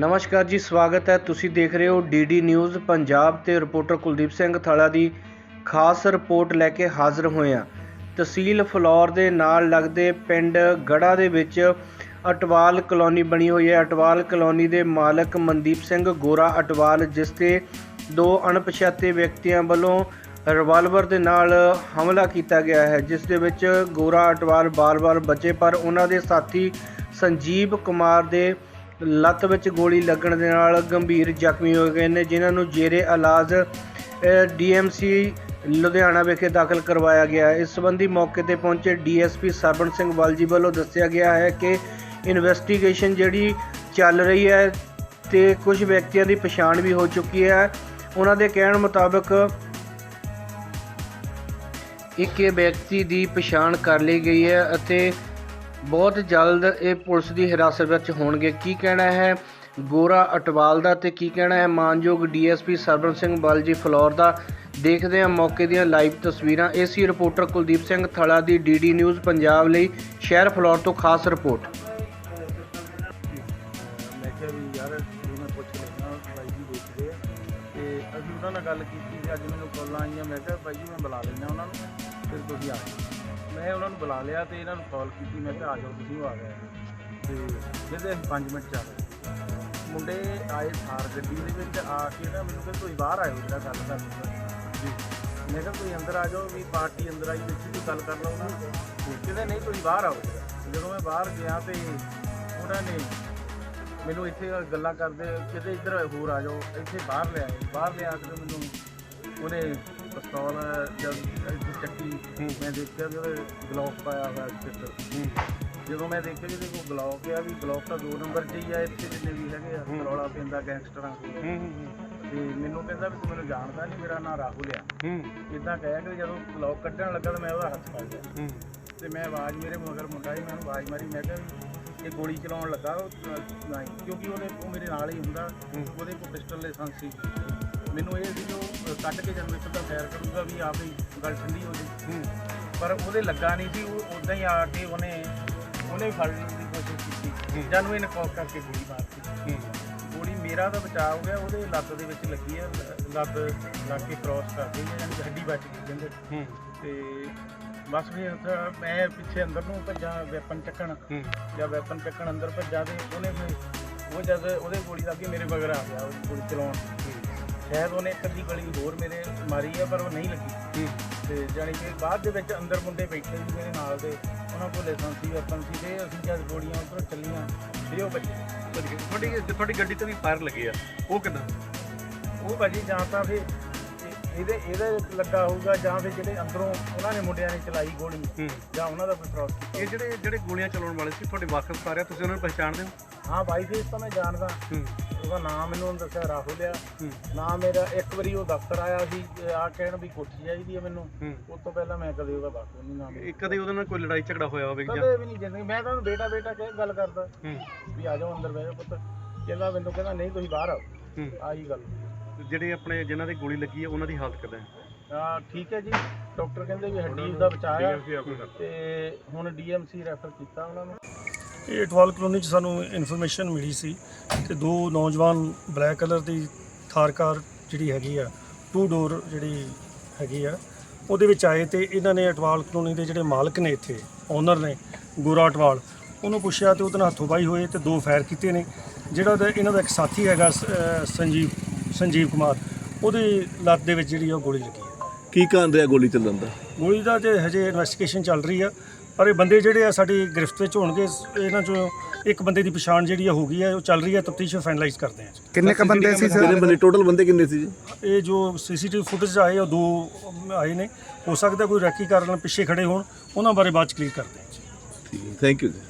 ਨਮਸਕਾਰ ਜੀ, ਸਵਾਗਤ ਹੈ। ਤੁਸੀਂ ਦੇਖ ਰਹੇ ਹੋ ਡੀਡੀ ਨਿਊਜ਼ ਪੰਜਾਬ ਤੇ ਰਿਪੋਰਟਰ ਕੁਲਦੀਪ ਸਿੰਘ ਥਾਲਾ ਦੀ ਖਾਸ ਰਿਪੋਰਟ ਲੈ ਕੇ ਹਾਜ਼ਰ ਹੋਏ ਹਾਂ। ਤਹਿਸੀਲ ਫਲੌਰ ਦੇ ਨਾਲ ਲੱਗਦੇ ਪਿੰਡ ਗੜਾ ਦੇ ਵਿੱਚ ਅਟਵਾਲ ਕਲੋਨੀ ਬਣੀ ਹੋਈ ਹੈ। ਅਟਵਾਲ ਕਲੋਨੀ ਦੇ ਮਾਲਕ ਮਨਦੀਪ ਸਿੰਘ ਗੋਰਾ ਅਟਵਾਲ, ਜਿਸ ਤੇ ਦੋ ਅਣਪਛਾਤੇ ਵਿਅਕਤੀਆਂ ਵੱਲੋਂ ਰਿਵਾਲਵਰ ਦੇ ਨਾਲ ਹਮਲਾ ਕੀਤਾ ਗਿਆ ਹੈ। ਜਿਸ ਦੇ ਵਿੱਚ ਗੋਰਾ ਅਟਵਾਲ ਬਾਰ-ਬਾਰ ਬਚੇ ਪਰ ਉਹਨਾਂ ਦੇ ਸਾਥੀ ਸੰਜੀਵ ਕੁਮਾਰ ਦੇ ਲੱਤ ਵਿੱਚ ਗੋਲੀ ਲੱਗਣ ਦੇ ਨਾਲ ਗੰਭੀਰ ਜ਼ਖਮੀ ਹੋ ਗਏ ਨੇ, ਜਿਨ੍ਹਾਂ ਨੂੰ ਜੇਰੇ ਇਲਾਜ ਡੀਐਮਸੀ ਲੁਧਿਆਣਾ ਵਿਖੇ ਦਾਖਲ ਕਰਵਾਇਆ ਗਿਆ ਇਸ ਸੰਬੰਧੀ ਮੌਕੇ ਤੇ ਪਹੁੰਚੇ ਡੀਐਸਪੀ ਸਰਬਨ ਸਿੰਘ ਵਾਲਜੀ ਵੱਲੋਂ ਦੱਸਿਆ ਗਿਆ ਹੈ ਕਿ ਇਨਵੈਸਟੀਗੇਸ਼ਨ ਜਿਹੜੀ ਚੱਲ ਰਹੀ ਹੈ ਤੇ ਕੁਝ ਵਿਅਕਤੀਆਂ ਦੀ ਪਛਾਣ ਵੀ ਹੋ ਚੁੱਕੀ ਹੈ। ਉਹਨਾਂ ਦੇ ਕਹਿਣ ਮੁਤਾਬਕ ਇੱਕ ਵਿਅਕਤੀ ਦੀ ਪਛਾਣ ਕਰ ਲਈ ਗਈ ਹੈ ਅਤੇ ਬਹੁਤ ਜਲਦ ਇਹ ਪੁਲਿਸ ਦੀ ਹਿਰਾਸਤ ਵਿੱਚ ਹੋਣਗੇ। ਕੀ ਕਹਿਣਾ ਹੈ ਗੋਰਾ ਅਟਵਾਲ ਦਾ ਤੇ ਕੀ ਕਹਿਣਾ ਹੈ ਮਾਨਯੋਗ ਡੀਐਸਪੀ ਸਰਬਨ ਸਿੰਘ ਬਲਜੀ ਫਲੌਰ ਦਾ? ਦੇਖਦੇ ਹਾਂ ਮੌਕੇ ਦੀਆਂ ਲਾਈਵ ਤਸਵੀਰਾਂ। ਏਸੀ ਰਿਪੋਰਟਰ ਕੁਲਦੀਪ ਸਿੰਘ ਥਲਾ ਦੀ ਡੀਡੀ ਨਿਊਜ਼ ਪੰਜਾਬ ਲਈ ਸ਼ਹਿਰ ਫਲੌਰ ਤੋਂ ਖਾਸ ਰਿਪੋਰਟ। ਮੈਂ ਕਿਹਾ ਵੀ ਯਾਰ ਮੈਂ ਪੁੱਛ ਲੈਣਾ ਬਾਈ ਜੀ ਦੇਖਦੇ ਆ। ਤੇ ਅਸੀਂ ਉਹਨਾਂ ਨਾਲ ਗੱਲ ਕੀਤੀ, ਅੱਜ ਮੈਨੂੰ ਕਾਲਾਂ ਆਈਆਂ, ਮੈਂ ਕਿਹਾ ਬਾਈ ਜੀ ਮੈਂ ਬੁਲਾ ਲੈਣਾ ਉਹਨਾਂ ਨੂੰ, ਫਿਰ ਤੁਸੀਂ ਆ ਜਾਓ। ਮੈਂ ਉਹਨਾਂ ਨੂੰ ਬੁਲਾ ਲਿਆ ਤੇ ਇਹਨਾਂ ਨੂੰ ਕਾਲ ਕੀਤੀ, ਮੈਂ ਕਿਹਾ ਆ ਜਾਓ, ਤੁਸੀਂ ਉਹ ਆ ਗਏ। ਤੇ ਜਿਹਦੇ ਅਸੀਂ 5 ਮਿੰਟ ਚ ਆ ਗਏ। ਮੁੰਡੇ ਆਏ ਥਾਰ ਗੱਡੀ ਦੇ ਵਿੱਚ, ਆ ਕੇ ਨਾ ਮੈਨੂੰ ਕਹਿੰਦੇ ਤੁਸੀਂ ਬਾਹਰ ਆਇਓ, ਜਿਹੜਾ ਗੱਲ ਕਰਨੀ ਜੀ। ਮੈਂ ਕਿਹਾ, ਤੁਸੀਂ ਅੰਦਰ ਆ ਜਾਓ, ਵੀ ਪਾਰਟੀ ਅੰਦਰ ਆਈ ਵਿੱਚ ਵੀ ਗੱਲ ਕਰ ਲਓ ਉਹਨਾਂ ਨਾਲ। ਕਹਿੰਦੇ, ਨਹੀਂ, ਤੁਸੀਂ ਬਾਹਰ ਆਓ। ਜਦੋਂ ਮੈਂ ਬਾਹਰ ਗਿਆ ਤੇ ਉਹਨਾਂ ਨੇ ਮੈਨੂੰ ਇੱਥੇ ਗੱਲਾਂ ਕਰਦੇ ਕਿਤੇ ਇੱਧਰ ਹੋਰ ਆ ਜਾਓ, ਇੱਥੇ ਬਾਹਰ ਲੈ ਬਾਹਰ ਲਿਆ ਕੇ ਮੈਨੂੰ ਉਹਨੇ ਪਿਸਤੌਲ ਜਦ ਚੱਕੀ ਮੈਂ ਦੇਖਿਆ ਵੀ ਉਹਦੇ ਗਲੋਵ ਪਾਇਆ ਹੋਇਆ ਸਿਰ ਜਦੋਂ ਮੈਂ ਦੇਖਿਆ ਵੀ ਇਹਦੇ ਕੋਲ ਗਲੋਵ ਆ ਵੀ ਗਲੋਵ ਤਾਂ ਦੋ ਨੰਬਰ 'ਚ ਹੀ ਆ ਇੱਥੇ ਜਿੰਨੇ ਵੀ ਹੈਗੇ ਆ ਰੌਲਾ ਪੈਂਦਾ ਗੈਂਗਸਟਰਾਂ ਕੋਲ। ਤੇ ਮੈਨੂੰ ਕਹਿੰਦਾ ਵੀ ਤੂੰ ਮੈਨੂੰ ਜਾਣਦਾ ਨਹੀਂ ਮੇਰਾ ਨਾਂ ਰਾਹੁਲ ਆ। ਇਦਾਂ ਕਹਿਆ ਕਿ ਜਦੋਂ ਗਲੋਵ ਕੱਢਣ ਲੱਗਾ ਤਾਂ ਮੈਂ ਉਹਦਾ ਹੱਥ ਫੜ ਲਿਆ। ਤੇ ਮੈਂ ਆਵਾਜ਼ ਮੇਰੇ ਮਗਰ ਮੁੰਡਾ ਸੀ ਮੈਂ ਉਹਨੂੰ ਆਵਾਜ਼ ਮਾਰੀ ਮੈਂ ਕਿਹਾ ਇਹ ਗੋਲੀ ਚਲਾਉਣ ਲੱਗਾ ਨਹੀਂ ਕਿਉਂਕਿ ਉਹਨੇ ਉਹ ਮੇਰੇ ਨਾਲ ਹੀ ਹੁੰਦਾ ਉਹਦੇ ਕੋਲ ਪਿਸਟਲ ਲਾਇਸੈਂਸ ਸੀ। ਮੈਨੂੰ ਇਹ ਸੀ ਕਿ ਕੱਢ ਕੇ ਜਨਰੇਟਰ ਦਾ ਫਾਇਰ ਕਰੂਗਾ ਵੀ ਆਪ ਹੀ ਗੱਲ ਠੰਡੀ ਹੋ ਜੇ ਪਰ ਉਹਦੇ ਲੱਗਾ ਨਹੀਂ ਸੀ ਉਹ ਉਦਾਂ ਹੀ ਆ ਕੇ ਉਹਨੇ ਉਹਨੇ ਫੜ ਲੈਣ ਦੀ ਕੋਸ਼ਿਸ਼ ਕੀਤੀ। ਜਾਨੂੰ ਇਹਨੇ ਕੌਕ ਕਰਕੇ ਗੋਲੀ ਮਾਰਤੀ ਗੋਲੀ ਮੇਰਾ ਤਾਂ ਬਚਾਅ ਹੋ ਗਿਆ ਉਹਦੇ ਲੱਤ ਦੇ ਵਿੱਚ ਲੱਗੀ ਹੈ ਲੱਤ ਲੱਗ ਕੇ ਕ੍ਰਾਸ ਕਰ ਗਈ ਹੈ ਯਾਨੀ ਹੱਡੀ ਬਚ ਗਈ ਕਹਿੰਦੇ। ਤੇ ਬਸ ਫਿਰ ਮੈਂ ਪਿੱਛੇ ਅੰਦਰ ਨੂੰ ਭੱਜਾਂ ਵੈਪਨ ਚੱਕਣ। ਜਾਂ ਵੈਪਨ ਚੱਕਣ ਅੰਦਰ ਭੱਜਾ ਤੇ ਉਹਨੇ ਫਿਰ ਉਹ ਜਦ ਉਹਦੇ ਗੋਲੀ ਲੱਗੀ ਮੇਰੇ ਮਗਰ ਆ ਗਿਆ ਉਹ ਗੋਲੀ ਚਲਾਉਣ। ਸ਼ਾਇਦ ਉਹਨੇ ਇੱਕ ਅੱਧੀ ਗੋਲੀ ਹੋਰ ਮੇਰੇ ਮਾਰੀ ਆ ਪਰ ਉਹ ਨਹੀਂ ਲੱਗੀ। ਤੇ ਜਾਣੀ ਕਿ ਬਾਅਦ ਦੇ ਵਿੱਚ ਅੰਦਰ ਮੁੰਡੇ ਬੈਠੇ ਸੀ ਮੇਰੇ ਨਾਲ ਦੇ ਉਹਨਾਂ ਕੋਲ ਲਾਇਸੈਂਸੀ ਵੈਪਨ ਸੀ ਤੇ ਅਸੀਂ ਜਦ ਗੋਲੀਆਂ ਉੱਧਰੋਂ ਚੱਲੀਆਂ ਤੇ ਉਹ ਬੱਚੇ। ਤੁਹਾਡੀ ਤੁਹਾਡੀ ਗੱਡੀ ਤੇ ਵੀ ਫਾਇਰ ਲੱਗੇ ਆ। ਉਹ ਕਿਦਾਂ? ਉਹ ਭਾਜੀ ਜਾਂ ਤਾਂ ਫਿਰ ਇਹ- ਇਹਦੇ ਇਹਦੇ ਲੱਗਾ ਹੋਊਗਾ ਜਾਂ ਫਿਰ ਜਿਹੜੇ ਅੰਦਰੋਂ ਉਹਨਾਂ ਨੇ ਮੁੰਡਿਆਂ ਨੇ ਚਲਾਈ ਗੋਲੀ ਜਾਂ ਉਹਨਾਂ ਦਾ ਕੋਈ ਕੀਤਾ। ਇਹ ਜਿਹੜੇ ਜਿਹੜੇ ਗੋਲੀਆਂ ਚਲਾਉਣ ਵਾਲੇ ਸੀ ਤੁਹਾਡੇ ਵਾਕਫ ਸਾਰੇ ਤੁਸੀਂ ਉਹਨਾਂ ਨੂੰ ਪਛਾਣਦੇ ਹੋ? ਹਾਂ ਬਾਈ ਫੇਸ ਤਾਂ ਮੈਂ ਜਾਣਦਾ। ਉਹਦਾ ਨਾਮ ਮੈਨੂੰ ਉਹਨੇ ਦੱਸਿਆ ਰਾਹੁਲ ਆ। ਨਾਮ ਮੇਰਾ ਇੱਕ ਵਾਰੀ ਉਹ ਦਫ਼ਤਰ ਆਇਆ ਸੀ ਆ ਕਹਿਣ ਵੀ ਕੋਠੀ ਚਾਹੀਦੀ ਹੈ ਮੈਨੂੰ। ਉਸ ਤੋਂ ਪਹਿਲਾਂ ਮੈਂ ਕਦੇ ਉਹਦਾ ਵਾਕਫ ਨਹੀਂ ਨਾਮ ਇਹ ਕਦੇ ਉਹਦੇ ਨਾਲ ਕੋਈ ਲੜਾਈ ਝਗੜਾ ਹੋਇਆ ਹੋਵੇ ਜਾਂ? ਕਦੇ ਵੀ ਨਹੀਂ ਜਿੰਦਗੀ ਮੈਂ ਤਾਂ ਉਹਨੂੰ ਬੇਟਾ ਬੇਟਾ ਕਹਿ ਗੱਲ ਕਰਦਾ। ਹੂੰ। ਵੀ ਆ ਜਾਓ ਅੰਦਰ ਬਹਿ ਜਾਓ ਪੁੱਤ। ਕਹਿੰਦਾ ਮੈਨੂੰ ਕਹਿੰਦਾ ਨਹੀਂ ਤੁਸੀਂ ਬਾਹਰ ਆਓ। ਹੂੰ। ਆਹੀ ਗੱਲ। ਜਿਹੜੇ ਆਪਣੇ ਜਿਨ੍ਹਾਂ ਦੇ ਗੋਲੀ ਲੱਗੀ ਹੈ ਉਹਨਾਂ ਦੀ ਹਾਲਤ ਕਿਦਾਂ ਹੈ? ਆ ਠੀਕ ਹੈ ਜੀ। ਡਾਕਟਰ ਕਹਿੰਦੇ ਵੀ ਹੱਡੀ ਦਾ ਬਚਾਅ ਆ। ਤੇ ਹੁਣ ਡੀਐਮਸੀ ਰੈਫਰ ਕੀਤਾ ਉਹਨਾਂ ਨੂੰ। ਇਹ ਅਟਵਾਲ ਕਲੋਨੀ 'ਚ ਸਾਨੂੰ ਇਨਫੋਰਮੇਸ਼ਨ ਮਿਲੀ ਸੀ ਕਿ ਦੋ ਨੌਜਵਾਨ ਬਲੈਕ ਕਲਰ ਦੀ ਥਾਰ ਕਾਰ ਜਿਹੜੀ ਹੈਗੀ ਆ ਟੂ ਡੋਰ ਜਿਹੜੀ ਹੈਗੀ ਆ ਉਹਦੇ ਵਿੱਚ ਆਏ ਤੇ ਇਹਨਾਂ ਨੇ ਅਟਵਾਲ ਕਲੋਨੀ ਦੇ ਜਿਹੜੇ ਮਾਲਕ ਨੇ ਇੱਥੇ ਓਨਰ ਨੇ ਗੋਰਾ ਅਟਵਾਲ ਉਹਨੂੰ ਪੁੱਛਿਆ ਤੇ ਉਹਦੇ ਨਾਲ ਹੱਥੋਂ ਬਾਈ ਹੋਏ ਤੇ ਦੋ ਫਾਇਰ ਕੀਤੇ ਨੇ ਜਿਹੜਾ ਇਹਨਾਂ ਦਾ ਇੱਕ ਸਾਥੀ ਹੈਗਾ ਸੰਜੀਵ ਸੰਜੀਵ ਕੁਮਾਰ ਉਹਦੀ ਲੱਤ ਦੇ ਵਿੱਚ ਜਿਹੜੀ ਉਹ ਗੋਲੀ ਲੱਗੀ ਕੀ ਕਾਰਨ ਰਿਹਾ ਗੋਲੀ ਚੱਲਣ ਦਾ? ਗੋਲੀ ਦਾ ਤੇ ਹਜੇ ਇਨਵੈਸਟੀਗੇਸ਼ਨ ਚੱਲ ਰਹੀ ਆ ਪਰ ਇਹ ਬੰਦੇ ਜਿਹੜੇ ਆ ਸਾਡੀ ਗ੍ਰਿਫਤ ਵਿੱਚ ਹੋਣਗੇ ਇਹਨਾਂ ਚੋਂ ਇੱਕ ਬੰਦੇ ਦੀ ਪਛਾਣ ਜਿਹੜੀ ਆ ਹੋ ਗਈ ਹੈ ਉਹ ਚੱਲ ਰਹੀ ਹੈ ਤਫਤੀਸ਼ ਫਾਈਨਲਾਈਜ਼ ਕਰਦੇ ਆ। ਕਿੰਨੇ ਕ ਬੰਦੇ ਸੀ ਸਰ? ਕਿੰਨੇ ਬੰਦੇ? ਟੋਟਲ ਬੰਦੇ ਕਿੰਨੇ ਸੀ ਜੀ? ਇਹ ਜੋ ਸੀਸੀਟੀਵੀ ਫੁਟੇਜ ਆਏ ਉਹ ਦੋ ਆਏ ਨੇ। ਹੋ ਸਕਦਾ ਕੋਈ ਰੈਕੀ ਕਾਰਨ ਪਿੱਛੇ ਖੜੇ ਹੋਣ ਉਹਨਾਂ ਬਾਰੇ ਬਾਅਦ ਚ ਕਲੀਅਰ ਕਰਦੇ ਆ। ਠੀਕ ਹੈ ਥੈਂਕ ਯੂ ਜੀ।